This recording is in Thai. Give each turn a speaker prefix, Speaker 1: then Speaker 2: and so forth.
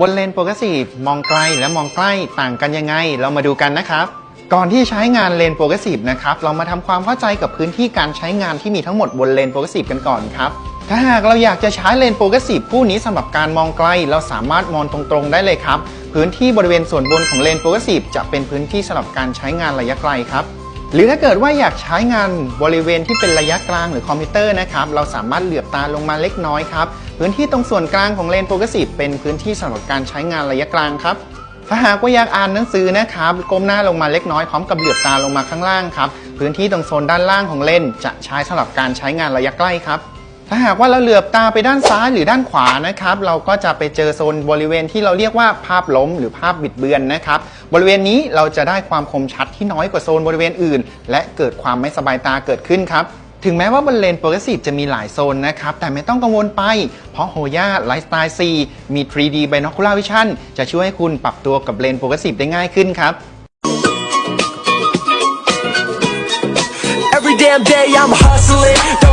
Speaker 1: บนเลนโปรเกรสซีฟมองไกลและมองใกล้ต่างกันยังไง เรามาดูกันนะครับ ก่อนที่ใช้งานเลนโปรเกรสซีฟนะครับเรามาทำความเข้าใจกับพื้นที่การใช้งานที่มีทั้งหมดบนเลนโปรเกรสซีฟกันก่อนครับถ้าหากเราอยากจะใช้เลนโปรเกรสซีฟคู่นี้สำหรับการมองไกล เราสามารถมองตรงๆได้เลยครับ พื้นที่บริเวณส่วนบนของเลนโปรเกรสซีฟจะเป็นพื้นที่สำหรับการใช้งานระยะไกลครับหรือถ้าเกิดว่าอยากใช้งานบริเวณที่เป็นระยะกลางหรือคอมพิวเตอร์นะครับ เราสามารถเหลือบตาลงมาเล็กน้อยครับ พื้นที่ตรงส่วนกลางของเลนโปรเกรสซีฟเป็นพื้นที่สำหรับการใช้งานระยะกลางครับถ้าหากว่าอยากอ่านหนังสือนะครับก้มหน้าลงมาเล็กน้อยพร้อมกับเหลือบตาลงมาข้างล่างครับพื้นที่ตรงโซนด้านล่างของเลนจะใช้สำหรับการใช้งานระยะใกล้ครับถ้าหากว่าเราเหลือบตาไปด้านซ้ายหรือด้านขวานะครับ เราก็จะไปเจอโซนบริเวณที่เราเรียกว่าภาพล้มหรือภาพบิดเบือนนะครับ บริเวณนี้เราจะได้ความคมชัดที่น้อยกว่าโซนบริเวณอื่น และเกิดความไม่สบายตาเกิดขึ้นครับ ถึงแม้ว่าบนเลนโปรเกรสซีฟจะมีหลายโซนนะครับ แต่ไม่ต้องกังวลไป เพราะ Hoya Lifestyle 4มี 3D Binocular Vision จะช่วยให้คุณปรับตัวกับเลนโปรเกรสซีฟได้ง่ายขึ้นครับ
Speaker 2: Every damn day I'm hustling.